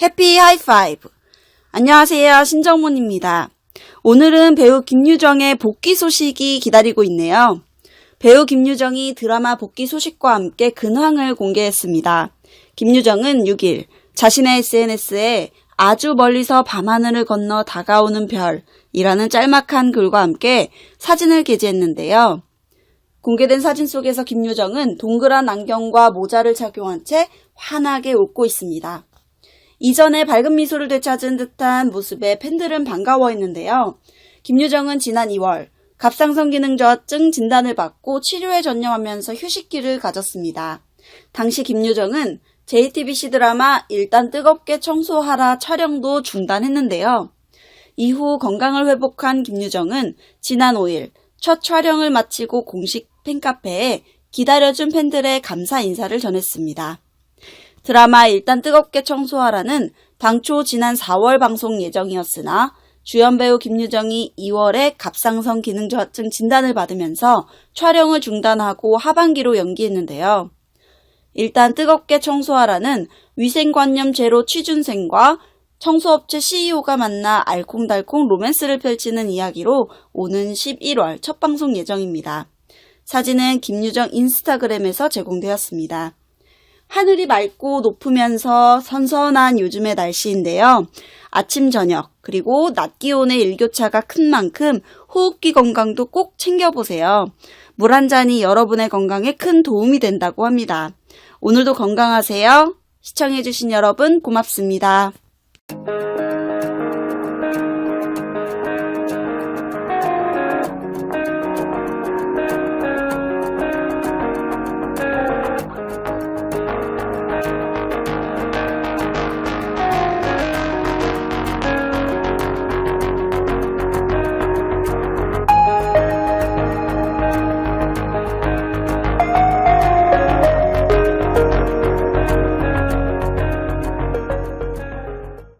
해피 하이파이브. 안녕하세요. 신정문입니다. 오늘은 배우 김유정의 복귀 소식이 기다리고 있네요. 배우 김유정이 드라마 복귀 소식과 함께 근황을 공개했습니다. 김유정은 6일 자신의 SNS에 아주 멀리서 밤하늘을 건너 다가오는 별이라는 짤막한 글과 함께 사진을 게재했는데요. 공개된 사진 속에서 김유정은 동그란 안경과 모자를 착용한 채 환하게 웃고 있습니다. 이전에 밝은 미소를 되찾은 듯한 모습에 팬들은 반가워했는데요. 김유정은 지난 2월 갑상선 기능 저하증 진단을 받고 치료에 전념하면서 휴식기를 가졌습니다. 당시 김유정은 JTBC 드라마 일단 뜨겁게 청소하라 촬영도 중단했는데요. 이후 건강을 회복한 김유정은 지난 5일 첫 촬영을 마치고 공식 팬카페에 기다려준 팬들의 감사 인사를 전했습니다. 드라마 일단 뜨겁게 청소하라는 당초 지난 4월 방송 예정이었으나 주연 배우 김유정이 2월에 갑상선 기능 저하증 진단을 받으면서 촬영을 중단하고 하반기로 연기했는데요. 일단 뜨겁게 청소하라는 위생관념 제로 취준생과 청소업체 CEO가 만나 알콩달콩 로맨스를 펼치는 이야기로 오는 11월 첫 방송 예정입니다. 사진은 김유정 인스타그램에서 제공되었습니다. 하늘이 맑고 높으면서 선선한 요즘의 날씨인데요. 아침, 저녁, 그리고 낮 기온의 일교차가 큰 만큼 호흡기 건강도 꼭 챙겨보세요. 물 한 잔이 여러분의 건강에 큰 도움이 된다고 합니다. 오늘도 건강하세요. 시청해주신 여러분 고맙습니다.